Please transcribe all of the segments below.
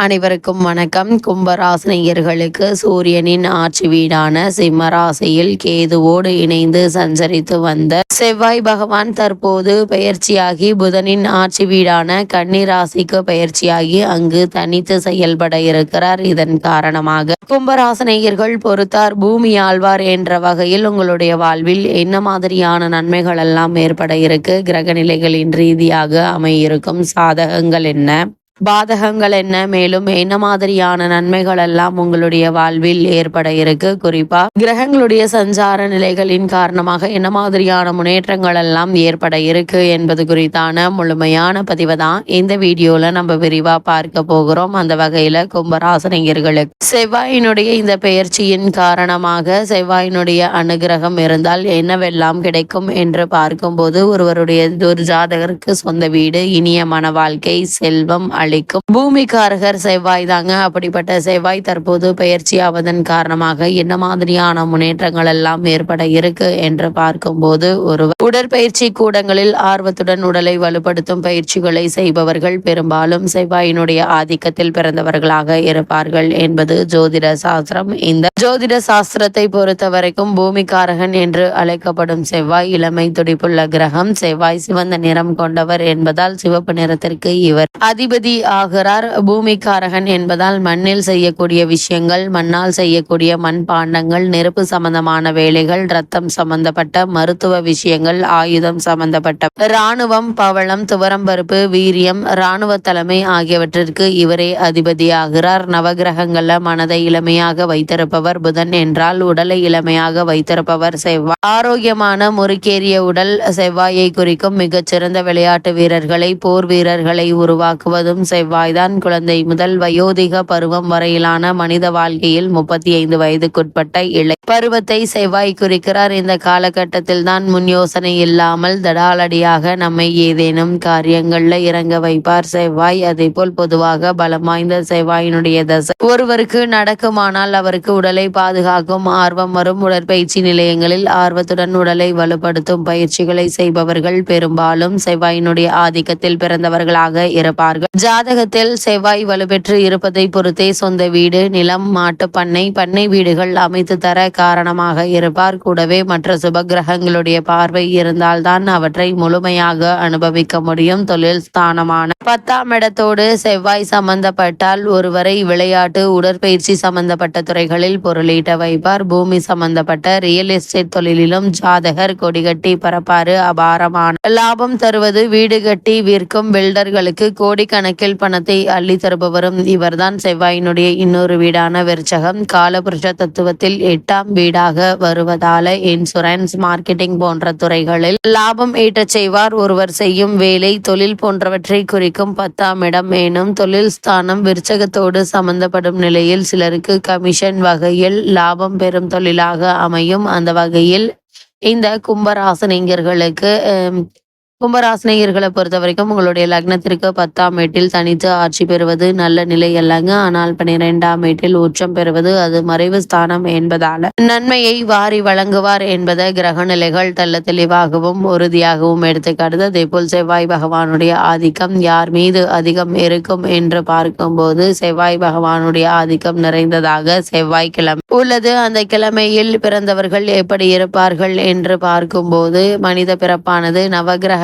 அனைவருக்கும் வணக்கம். கும்பராசினியர்களுக்கு சூரியனின் ஆட்சி வீடான சிம்மராசியில் கேதுவோடு இணைந்து சஞ்சரித்து வந்த செவ்வாய் பகவான் தற்போது பயிற்சியாகி புதனின் ஆட்சி வீடான கன்னிராசிக்கு பயிற்சியாகி அங்கு தனித்து செயல்பட இருக்கிறார். இதன் காரணமாக கும்பராசினியர்கள் பொறுத்தார். பூமி ஆழ்வார் என்ற வகையில் உங்களுடைய வாழ்வில் என்ன மாதிரியான நன்மைகள் எல்லாம் ஏற்பட இருக்கு? கிரக நிலைகளின் ரீதியாக அமையிருக்கும் சாதகங்கள் என்ன? பாதகங்கள் என்ன? மேலும் என்ன மாதிரியான நன்மைகள் எல்லாம் உங்களுடைய வாழ்வில் ஏற்பட இருக்கு? குறிப்பா கிரகங்களுடைய சஞ்சார நிலைகளின் காரணமாக என்ன மாதிரியான முன்னேற்றங்கள் எல்லாம் ஏற்பட இருக்கு என்பது குறித்தான முழுமையான பதிவை தான் இந்த வீடியோல நம்ம விரிவா பார்க்க போகிறோம். அந்த வகையில கும்பராசனிகர்களுக்கு செவ்வாயினுடைய இந்த பெயர்ச்சியின் காரணமாக செவ்வாயினுடைய அனுகிரகம் இருந்தால் என்னவெல்லாம் கிடைக்கும் என்று பார்க்கும்போது ஒருவருடைய ஒரு ஜாதகருக்கு சொந்த வீடு இனிய மன வாழ்க்கை செல்வம் அளிக்கும். பூமிக்காரகர் செவ்வாய் தாங்க அப்படிப்பட்ட செவ்வாய் தற்போது பயிற்சியாவதன் காரணமாக என்ன மாதிரியான முன்னேற்றங்கள் எல்லாம் ஏற்பட இருக்கு என்று பார்க்கும்போது ஒரு உடற்பயிற்சி கூடங்களில் ஆர்வத்துடன் உடலை வலுப்படுத்தும் பயிற்சிகளை செய்பவர்கள் பெரும்பாலும் செவ்வாயினுடைய ஆதிக்கத்தில் பிறந்தவர்களாக இருப்பார்கள் என்பது ஜோதிட சாஸ்திரம். இந்த ஜோதிட சாஸ்திரத்தை பொறுத்த வரைக்கும் பூமிக்காரகன் என்று அழைக்கப்படும் செவ்வாய் இளமை துடிப்புள்ள கிரகம். செவ்வாய் சிவந்த நிறம் கொண்டவர் என்பதால் சிவப்பு நிறத்திற்கு இவர் அதிபதி ஆகிறார். பூமிக்காரகன் என்பதால் மண்ணில் செய்யக்கூடிய விஷயங்கள் மண்ணால் செய்யக்கூடிய மண் பாண்டங்கள் நெருப்பு சம்பந்தமான வேலைகள் ரத்தம் சம்பந்தப்பட்ட மருத்துவ விஷயங்கள் ஆயுதம் சம்பந்தப்பட்ட இராணுவம் பவளம் துவரம்பருப்பு வீரியம் இராணுவ தலைமை ஆகியவற்றிற்கு இவரே அதிபதியாகிறார் நவகிரகங்கள்ல மனதை இளமையாக வைத்திருப்பவர் புதன் என்றால் உடலை இளமையாக வைத்திருப்பவர் செவ்வாய். ஆரோக்கியமான முறுக்கேறிய உடல் செவ்வாயை குறிக்கும் மிகச்சிறந்த விளையாட்டு வீரர்களை போர் வீரர்களை உருவாக்குவதும் செவ்வாய்தான் குழந்தை. முதல் வயோதிக பருவம் வரையிலான மனித வாழ்க்கையில் முப்பத்தி ஐந்து வயதுக்குட்பட்ட இளை பருவத்தை செவ்வாய் குறிக்கிறார். இந்த காலகட்டத்தில் தான் முன் யோசனை இல்லாமல் தடாலடியாக நம்மை ஏதேனும் காரியங்கள்ல இறங்க வைப்பார் செவ்வாய். அதே போல் பொதுவாக பலம் வாய்ந்த செவ்வாயினுடைய தசை ஒருவருக்கு நடக்குமானால் அவருக்கு உடலை பாதுகாக்கும் ஆர்வம் வரும் உடற்பயிற்சி நிலையங்களில் ஆர்வத்துடன் உடலை வலுப்படுத்தும் பயிற்சிகளை செய்பவர்கள் பெரும்பாலும் செவ்வாயினுடைய ஆதிக்கத்தில் பிறந்தவர்களாக இருப்பார்கள். ஜாதகத்தில் செவ்வாய் வலுப்பெற்று இருப்பதை பொறுத்தே சொந்த வீடு நிலம் மாட்டு பண்ணை பண்ணை வீடுகள் அமைத்து தர காரணமாக இருப்பார். கூடவே மற்ற சுபகிரகங்களுடைய பார்வை இருந்தால்தான் அவற்றை முழுமையாக அனுபவிக்க முடியும். தொழில் ஸ்தானமான பத்தாம் இடத்தோடு செவ்வாய் சம்பந்தப்பட்டால் ஒருவரை விளையாட்டு உடற்பயிற்சி சம்பந்தப்பட்ட துறைகளில் பொருளீட்ட வைப்பார். பூமி சம்பந்தப்பட்ட ரியல் எஸ்டேட் தொழிலிலும் ஜாதகர் கொடிகட்டி பரப்பாறு. அபாரமான லாபம் தருவது. வீடு கட்டி விற்கும் பில்டர்களுக்கு கோடிக்கணக்கில் பணத்தை அள்ளி தருபவரும் இவர்தான். செவ்வாயினுடைய இன்னொரு வீடான விருச்சகம் காலபுருஷ தத்துவத்தில் எட்டாம் வீடாக வருவதால இன்சூரன்ஸ் மார்க்கெட்டிங் போன்ற துறைகளில் லாபம் ஈட்டச் செய்வார். ஒருவர் செய்யும் வேலை தொழில் போன்றவற்றை குறிக்கும் பத்தாம் இடம். எனும் தொழில் ஸ்தானம் விருச்சகத்தோடு சம்பந்தப்படும் நிலையில் சிலருக்கு கமிஷன் வகை வகையில் லாபம் பெறும் தொழிலாக அமையும். அந்த வகையில் இந்த கும்பராசனிங்கர்களுக்கு அஹ், கும்பராசினியர்களை பொறுத்த வரைக்கும் உங்களுடைய லக்னத்திற்கு பத்தாம் வீட்டில் தனித்து ஆட்சி பெறுவது நல்ல நிலை அல்லங்க. ஆனால் பனிரெண்டாம் வீட்டில் உச்சம் பெறுவது அது மறைவு ஸ்தானம் என்பதால நன்மையை வாரி வழங்குவார் என்பதை கிரக நிலைகள் தள்ள தெளிவாகவும் உறுதியாகவும் எடுத்துக்காட்டுது. அதே போல் செவ்வாய் பகவானுடைய ஆதிக்கம் யார் மீது அதிகம் இருக்கும் என்று பார்க்கும்போது செவ்வாய் பகவானுடைய ஆதிக்கம் நிறைந்ததாக செவ்வாய் கிழமை உள்ளது. அந்த கிழமையில் பிறந்தவர்கள் எப்படி இருப்பார்கள் என்று பார்க்கும்போது மனித பிறப்பானது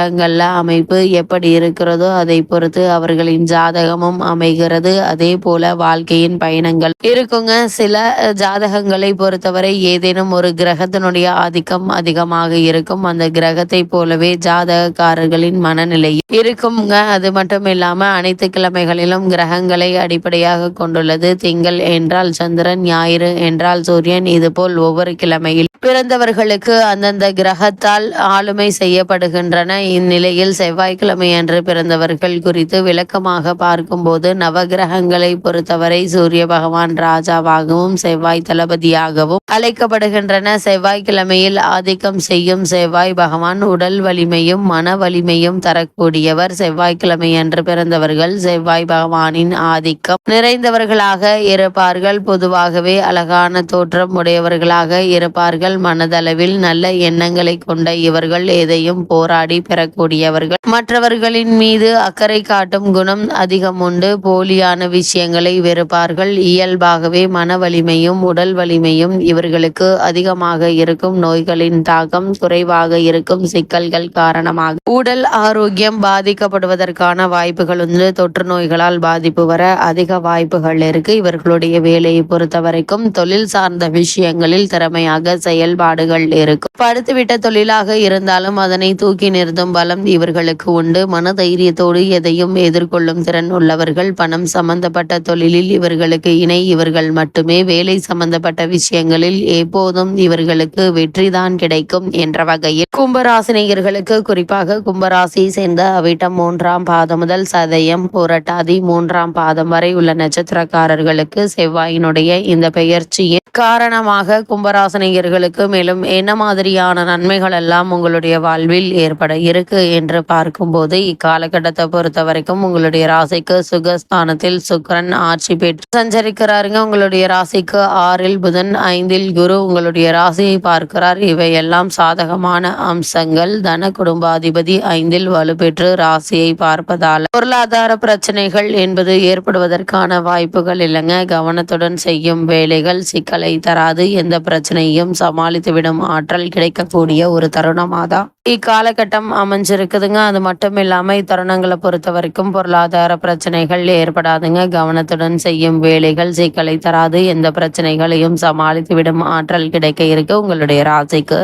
கிரகங்கள்ல அமைப்பு எப்படி இருக்கிறதோ அதை பொறுத்து அவர்களின் ஜாதகமும் அமைகிறது. அதே போல வாழ்க்கையின் பயணங்கள் இருக்குங்க. சில ஜாதகங்களை பொறுத்தவரை ஏதேனும் ஒரு கிரகத்தினுடைய ஆதிக்கம் அதிகமாக இருக்கும். அந்த கிரகத்தை போலவே ஜாதகக்காரர்களின் மனநிலை இருக்குங்க. அது மட்டும் இல்லாம அனைத்து கிழமைகளிலும் கிரகங்களை அடிப்படையாக கொண்டுள்ளது. திங்கள் என்றால் சந்திரன் ஞாயிறு என்றால் சூரியன். இதுபோல் ஒவ்வொரு கிழமையில் பிறந்தவர்களுக்கு அந்தந்த கிரகத்தால் ஆளுமை செய்யப்படுகின்றன. இந்நிலையில் செவ்வாய்க்கிழமை அன்று பிறந்தவர்கள் குறித்து விளக்கமாக பார்க்கும்போது நவகிரகங்களை பொறுத்தவரை சூரிய பகவான் ராஜாவாகவும் செவ்வாய் தளபதியாகவும் அழைக்கப்படுகின்றன. செவ்வாய்க்கிழமையில் ஆதிக்கம் செய்யும் செவ்வாய் பகவான் உடல் வலிமையும் மன வலிமையும் தரக்கூடியவர். செவ்வாய்க்கிழமை அன்று பிறந்தவர்கள் செவ்வாய் பகவானின் ஆதிக்கம் நிறைந்தவர்களாக இருப்பார்கள். பொதுவாகவே அழகான தோற்றம் உடையவர்களாக இருப்பார்கள். மனதளவில் நல்ல எண்ணங்களை கொண்ட இவர்கள் எதையும் போராடி பிற பெறக்கூடியவர்கள் மற்றவர்களின் மீது அக்கறை காட்டும் குணம் அதிகம் உண்டு. போலியான விஷயங்களை வெறுப்பார்கள். இயல்பாகவே மன வலிமையும் உடல் வலிமையும் இவர்களுக்கு அதிகமாக இருக்கும். நோய்களின் தாக்கம் குறைவாக இருக்கும். சிக்கல்கள் காரணமாக உடல் ஆரோக்கியம் பாதிக்கப்படுவதற்கான வாய்ப்புகள் உண்டு. தொற்று நோய்களால் பாதிப்பு வர அதிக வாய்ப்புகள் இருக்கு. இவர்களுடைய வேலையை பொறுத்த வரைக்கும் தொழில் சார்ந்த விஷயங்களில் திறமையாக செயல்பாடுகள் இருக்கும் படுத்துவிட்ட தொழிலாக இருந்தாலும் அதனை தூக்கி நிறுத்தும் பலம் இவர்களுக்கு உண்டு. மன தைரியத்தோடு எதையும் எதிர்கொள்ளும் திறன் உள்ளவர்கள் பணம் சம்பந்தப்பட்ட தொழிலில் இவர்களுக்கு இணை. இவர்கள் மட்டுமே வேலை சம்பந்தப்பட்ட விஷயங்களில் எப்போதும் இவர்களுக்கு வெற்றிதான் கிடைக்கும் என்ற வகையில். கும்பராசினியர்களுக்கு குறிப்பாக கும்பராசியை சேர்ந்த அவிட்டம் மூன்றாம் பாதம் முதல் சதயம் புரட்டாதி மூன்றாம் பாதம் வரை உள்ள நட்சத்திரக்காரர்களுக்கு செவ்வாயினுடைய இந்த பெயர்ச்சியின் காரணமாக கும்பராசினியர்களுக்கு மேலும் என்ன மாதிரியான நன்மைகள் எல்லாம் உங்களுடைய வாழ்வில் ஏற்பட இருக்கு? இருக்கு என்று பார்க்கும்போது இக்காலகட்டத்தை பொறுத்த வரைக்கும் உங்களுடைய ராசிக்கு சுகஸ்தானத்தில் சுக்கரன் ஆட்சி பெற்று சஞ்சரிக்கிறாருங்க. உங்களுடைய ராசிக்கு ஆறில் புதன் ஐந்தில் குரு. உங்களுடைய ராசியை பார்க்கிறார். இவையெல்லாம் சாதகமான அம்சங்கள். தன குடும்பாதிபதி ஐந்தில் வலுப்பெற்று ராசியை பார்ப்பதால் பொருளாதார பிரச்சனைகள் என்பது ஏற்படுவதற்கான வாய்ப்புகள் இல்லைங்க. கவனத்துடன் செய்யும் வேலைகள் சிக்கலை தராது. எந்த பிரச்சனையும் சமாளித்துவிடும். ஆற்றல் கிடைக்கக்கூடிய ஒரு தருணமாதான். இக்காலகட்டம் அமை அமைஞ்சிருக்குதுங்க. அது மட்டும் இல்லாமல் இத்தருணங்களை பொறுத்த வரைக்கும் பொருளாதார பிரச்சனைகள் ஏற்படாதுங்க. கவனத்துடன் செய்யும் வேலைகள் சிக்கலை தராது. எந்த பிரச்சனைகளையும் சமாளித்து விடும் ஆற்றல் கிடைக்க இருக்கு உங்களுடைய ராசிக்கு.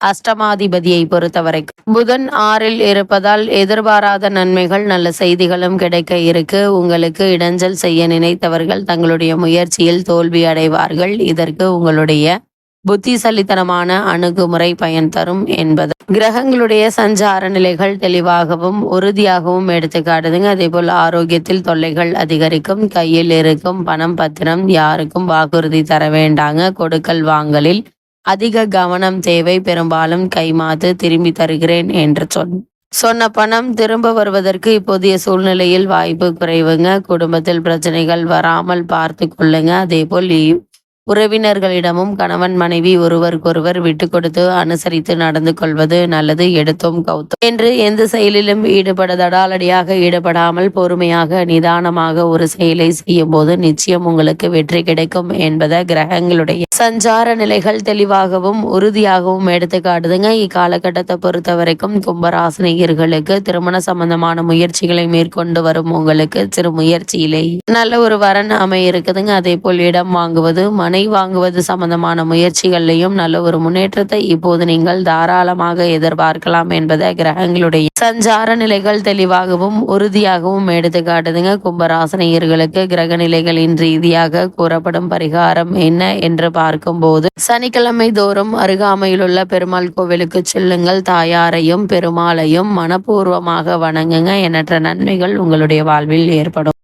அஷ்டமாதிபதியை பொறுத்தவரைக்கும் புதன் ஆறில் இருப்பதால் எதிர்பாராத நன்மைகள் நல்ல செய்திகளும் கிடைக்க இருக்கு. உங்களுக்கு இடைஞ்சல் செய்ய நினைத்தவர்கள் தங்களுடைய முயற்சியில் தோல்வி அடைவார்கள். இதற்கு உங்களுடைய புத்திசாலித்தனமான அணுகுமுறை பயன் தரும் என்பது. கிரகங்களுடைய சஞ்சார நிலைகள் தெளிவாகவும் உறுதியாகவும் எடுத்துக்காட்டுதுங்க அதே போல் ஆரோக்கியத்தில் தொல்லைகள் அதிகரிக்கும் கையில் இருக்கும் பணம் பத்திரம் யாருக்கும் வாக்குறுதி தர வேண்டாங்க. கொடுக்கல் வாங்கலில் அதிக கவனம் தேவை. பெரும்பாலும் கைமாத்து திரும்பி தருகிறேன் என்று சொன்ன சொன்ன பணம் திரும்ப வருவதற்கு இப்போதைய சூழ்நிலையில் வாய்ப்பு குறைவுங்க. குடும்பத்தில் பிரச்சனைகள் வராமல் பார்த்து கொள்ளுங்க. அதே போல் உறவினர்களிடமும் கணவன் மனைவி ஒருவருக்கொருவர் விட்டு கொடுத்து அனுசரித்து நடந்து கொள்வது நல்லது எடுத்தோம் கௌத்தம். என்று எந்த செயலிலும் ஈடுபட தடாலடியாக ஈடுபடாமல் பொறுமையாக நிதானமாக ஒரு செயலை செய்யும் போது நிச்சயம் உங்களுக்கு வெற்றி கிடைக்கும் என்பதை கிரகங்களுடைய சஞ்சார நிலைகள் தெளிவாகவும் உறுதியாகவும் எடுத்து காட்டுதுங்க. இக்காலகட்டத்தை பொறுத்த வரைக்கும் கும்பராசினியர்களுக்கு திருமண சம்பந்தமான முயற்சிகளை மேற்கொண்டு வரும் உங்களுக்கு சிறு முயற்சியிலே நல்ல ஒரு வரன் அமைய இருக்குதுங்க. அதே போல் இடம் வாங்குவது மன மனை வாங்குவது சம்பந்தமான முயற்சிகள்லையும் நல்ல ஒரு முன்னேற்றத்தை இப்போது நீங்கள் தாராளமாக எதிர்பார்க்கலாம் என்பதை கிரகங்களுடைய சஞ்சார நிலைகள் தெளிவாகவும் உறுதியாகவும் எடுத்து காட்டுதுங்க. கும்பராசனையர்களுக்கு கிரக நிலைகளின் ரீதியாக கூறப்படும் பரிகாரம் என்ன என்று பார்க்கும்போது சனிக்கிழமை தோறும் அருகாமையிலுள்ள பெருமாள் கோவிலுக்கு செல்லுங்கள். தாயாரையும் பெருமாளையும் மனப்பூர்வமாக வணங்குங்க. எண்ணற்ற நன்மைகள் உங்களுடைய வாழ்வில் ஏற்படும்.